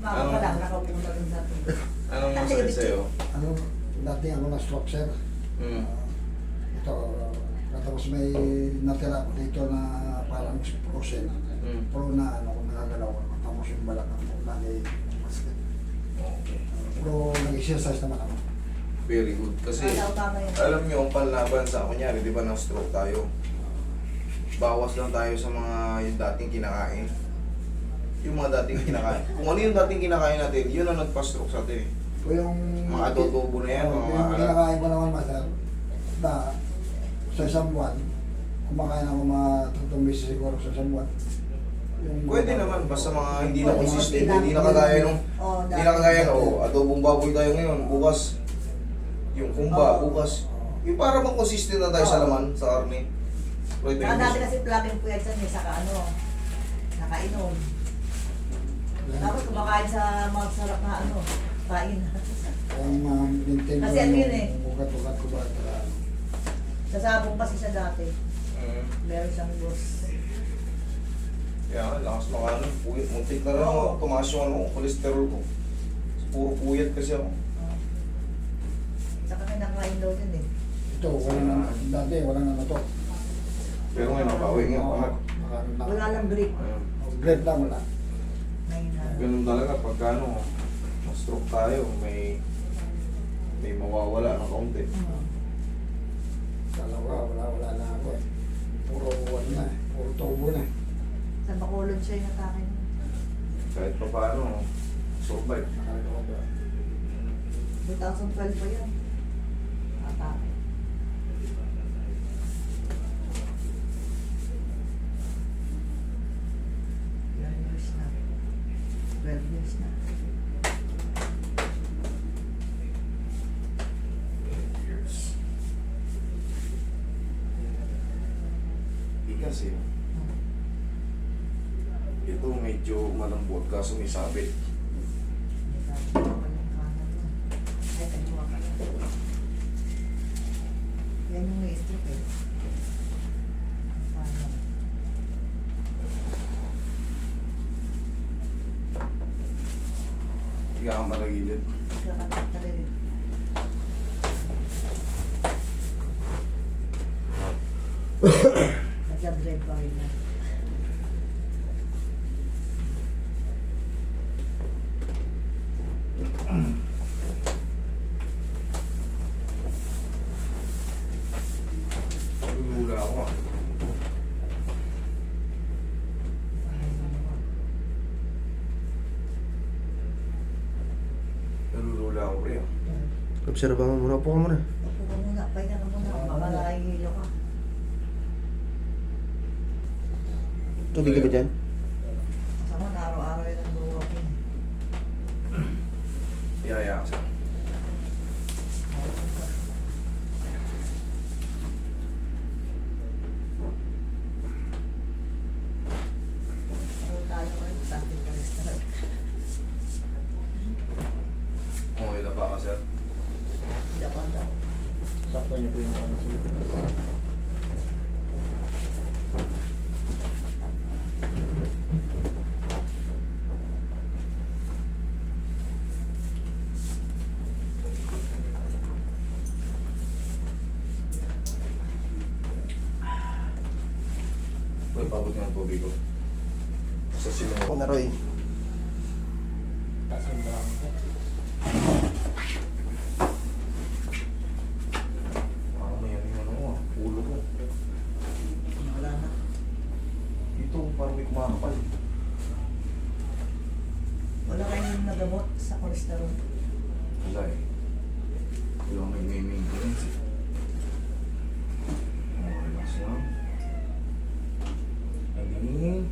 Umaga pa lang, nakaupo na rin dati. Anong masakit sa'yo? Ano, dati ako na stroke sir. Hmm. Ah, ito, katapos may natira ko dito na parang frozen. Hmm. Pero na ano, kung nakagalaw ako. Tapos yung balakang ko, lagi masakit. Okay. Pero nag-exercise naman ako. Very good. Kasi, alam nyo, ang panlaban sa, kunyari, di ba, na-stroke tayo. Bawas lang tayo sa mga yung dating kinakain. Yung mga dating kinakain. Kung ano yung dating kinakain natin, yun ang nagpa-stroke sa atin. eh. O yung... Mga adobo na yan, Oo, mga yung alat. kinakain ko naman master, na sa isang buwan, kumakain ako mga tatlong beses siguro sa isang buwan. Yung Pwede naman, basta mga hindi na consistent, hindi na kagaya nung, Oo, hindi na kagaya nung, oh, adobong baboy tayo ngayon, bukas, yung kumba, bukas. Yung para bang consistent na tayo sa laman, sa karne. Pwede Saka yun. dati kasi plugin po yan sa may saka ano, nakainom. Tapos kumakain sa mga sarap na ano, kain. Ang uh, maintain Kasi ano yun eh. Ugat-ugat ko ba? Tara. Sasabong kasi siya dati. Mm. Meron siyang boss. Kaya nga, lakas mga ano, puyat. Muntik na rin ako, tumaas yung ano, cholesterol ko. Puro puyat kasi ako. Oh. Saka may nakain daw din eh. Ito, walang dati, walang ano to. Pero ngayon, nabawi nga, na. Wala lang grip. Ayun. Oh, lang wala. Na. Ganun talaga, pagka ano, ma-stroke tayo, may may mawawala ng kaunti. Mm. Dalawa, wala, wala na ako eh. Puro ano na eh. Puro tubo na eh. Sa Bacolod siya yung atake niya. Kahit pa paano, survive. Nakakagawa ba? 2012 pa yan. Atake. Ilan years na? 12 years na. Years. Hmm. Ito medyo malambot kaso may sabit. Yan yung stroke eh. Higa ka malagilid. na. Lulula ako ah. Nalulula ako rin ah. Obserba mo muna po ka muna. Upo ka muna, pahinga ka muna. Baka nakihilo ka. Tubig ka ba dyan? Kasama na araw-araw yun ang? Sa ating cholesterol. Okay na ba ka sir? Dapat daw. Sakto niyo po yung ano Uy, pabot nga ang tubig ko. Sa silong Ako na Roy. Ko. Parang may ano yung ano ko ah, ulo ko. Wala na. Dito, parang may kumakapal. Wala kayong nagamot sa cholesterol. Wala eh. Wala may may maintenance eh. Oh, relax lang. Again.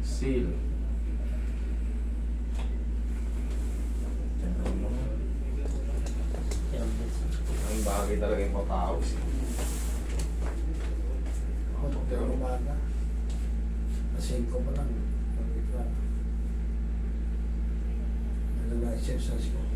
Seal. Ang bagay talaga yung papawas eh. Ako, pagka umaga. Kasi ko pa lang. Sabi ko, Ano na exercise ko.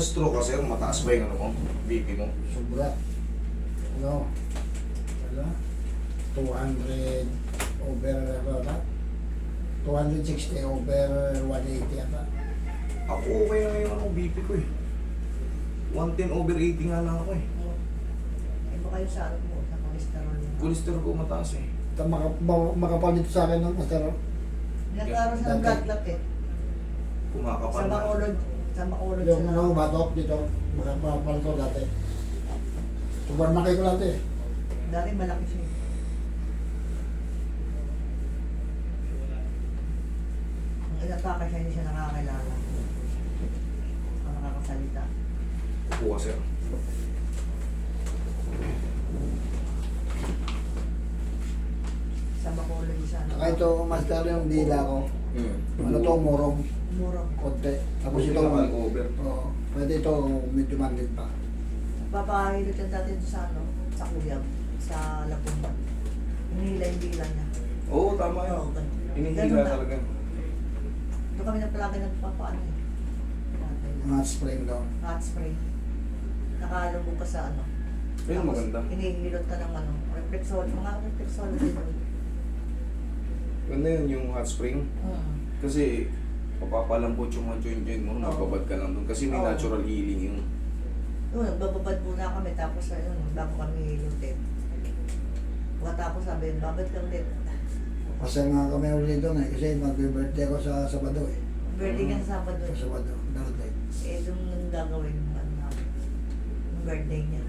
Na-stroke ka, sir, mataas ba yung ano mo? BP mo? Sobra. Ano? Ano? 200 over, ano na? 260 over 180 yata. Ako okay na yung ano, BP ko eh. 110 over 80 nga lang ako eh. Eh, baka yung sa ano mo, sa cholesterol mo. Cholesterol ko mataas eh. Ito, maka, ma- makapalit sa akin ng master. Nagkaroon siya ng blood clot eh. Kumakapal Sa na. Sa Bacolod Yung siya. ano, batok dito, makapalit ko dati. Sobrang laki ko dati. Dati malaki siya. Nung inatake siya, hindi siya nakakilala. Ang nakakasalita. Ka, sir. Sa Bacolod siya. Saka ito, master yung dila ko. Hmm. Ano to, murong, Muro. konti. Tapos ito, over. oo, pwede ito medyo mandit pa. Papahilot yan dati sa ano, sa Kuyab, sa Lapumban. Hinihila yung dila niya. Oo, tama yun. Oo, ganun. Hinihila na. talaga. Doon kami na palagi nagpapaano eh. Mga spring daw. Hot spray. Nakalubog ka sa ano. Ayun, Tapos maganda. Hinihilot ka ng ano, reflexol. Mga reflexol. Ganda yun yung hot spring. Mm. Kasi papapalambot yung mga joint-joint mo, Oo. magbabad ka lang doon. Kasi may Oo. natural healing yun. Yun, nagbababad muna kami. Tapos ayun, bago kami hilutin. Pagkatapos sabi, babad ka ulit. Kasi nga kami ulit doon eh, kasi mag-birthday ako sa Sabado eh. Birthday ka sa Sabado. Sa Sabado, birthday. Eh, doon nang gagawin yung ano namin. Yung birthday niya.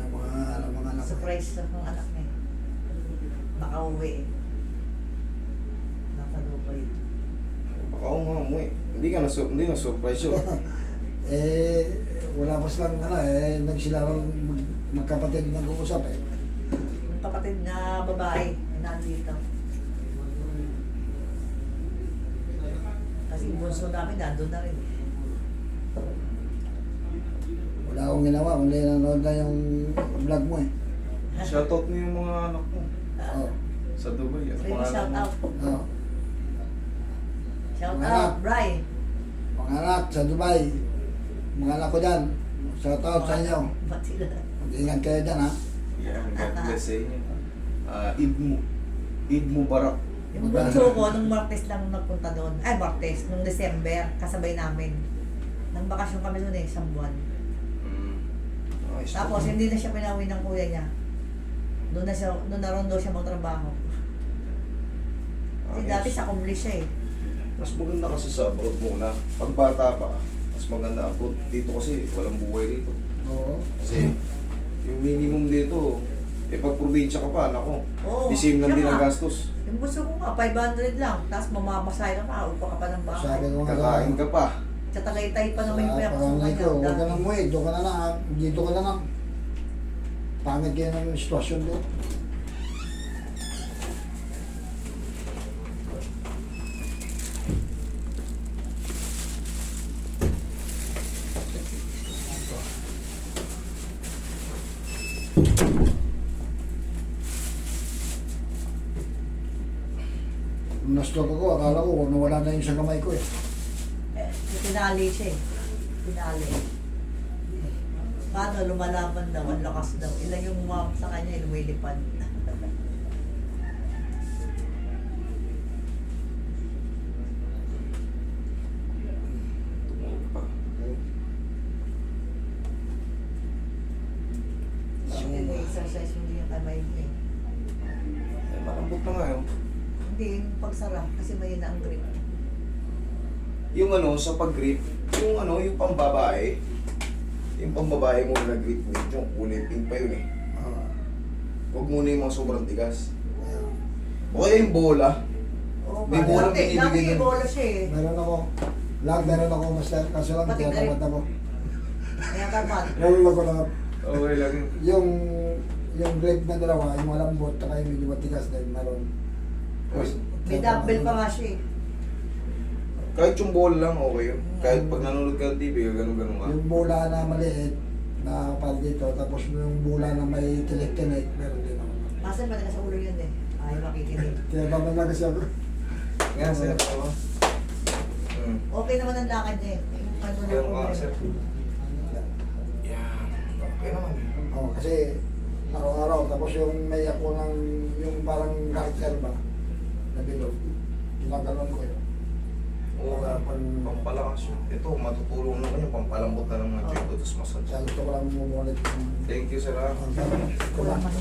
Yung mga, mga anak. ko. Surprise sa mga anak niya. Makauwi eh. Nasa Dubai. Ako nga mo eh. Hindi ka na, hindi na surprise yun. Eh, wala pa silang, ano eh, nagsilarang mag, magkapatid nag-uusap eh. Kapatid na babae, nandito. Kasi yung bunso namin nandun na rin. Wala akong ginawa, kundi nanonood na yung vlog mo eh. Shoutout mo yung mga anak mo Oo. sa Dubai. At Really shout anak out. mo. Oo. Shout Mga out. Bri. Mga anak sa Dubai, mga anak ko dyan, shout out sa inyo. Ba't sila? Mag-ingat kayo dyan ha. Yeah, God bless sa inyo. Ah, Eid mo. Eid Mubarak. Yung bunso ko, nung Martes lang nagpunta doon. Ay, Martes, nung December, kasabay namin. Nang bakasyon kami doon eh, isang buwan. Mm. Ayos Tapos, hindi na siya pinawi ng kuya niya. Doon na siya, doon na ron daw siya magtrabaho. Kasi Ayos. dati sa kumli siya eh. Mas maganda kasi sa abroad muna. Pag bata pa, mas maganda abroad. Dito kasi walang buhay dito. Oo. Kasi yung minimum dito, eh pag probinsya ka pa, nako, Oo, the same lang din ang nga. gastos. Yung gusto ko nga, 500 lang. Tapos mamamasay ka pa, upa ka pa ng bahay. Sabi ko nga Kakain ka pa. Sa Tagaytay pa naman yung Sa pinapasok panganay niya. ko, huwag ka dati. nang umuwi, doon ka na lang ha. Dito ka na lang. Pangit kayo ng sitwasyon doon. Nung na-stroke ako, akala ko kung nawala na yun sa kamay ko eh. Eh, pinali siya eh. Pinali. Paano lumalaban daw, ang lakas daw. Ilan yung umawak sa kanya, lumilipad. Hindi, exercise mo din yung kamay mo eh. Eh, malambot na nga yun. Yung pagsara, kasi may na ang grip. Yung ano, sa pag-grip, yung ano, yung pambabae, yung pambabae mo na grip mo, yung kulay pink pa yun eh. Ah, Huwag muna yung mga sobrang tigas. O kaya yung bola. Oo, May bola dati, binibigay dati nun. bola siya eh. Meron ako. Lag, meron ako master. Kaso lang, Pati tinatamad ako. Kaya tapat. Nalulog ko lang. Okay lang yun. Yung yung grade na dalawa, yung malambot, at yung medyo matigas din, meron. May dumbbell pa nga siya eh. Kahit yung ball lang, okay yun. Kahit pag nanonood ka ng TV, ganun-ganun ka. Yung bola na maliit, na kapal dito, tapos yung bola na may tinik-tinik, meron din ako. Masa ba sa ulo yun eh. Ayaw makikinig. Kaya naman lang kasi ako. Nga, sir. Hmm. Okay naman ang lakad niya eh. Yung ano nga, ulo. sir. Okay naman. Oo, kasi araw-araw, tapos yung may ako ng, yung parang garter ba, na bilog, ginaganon ko yun. Oo, Para pang- pampalakas yun. Ito, matutulong naman yung pampalambot na ng mga joint tapos massage. Kaya gusto ko lang mumulit. Thank you, sir. ah. Ang- Wala man.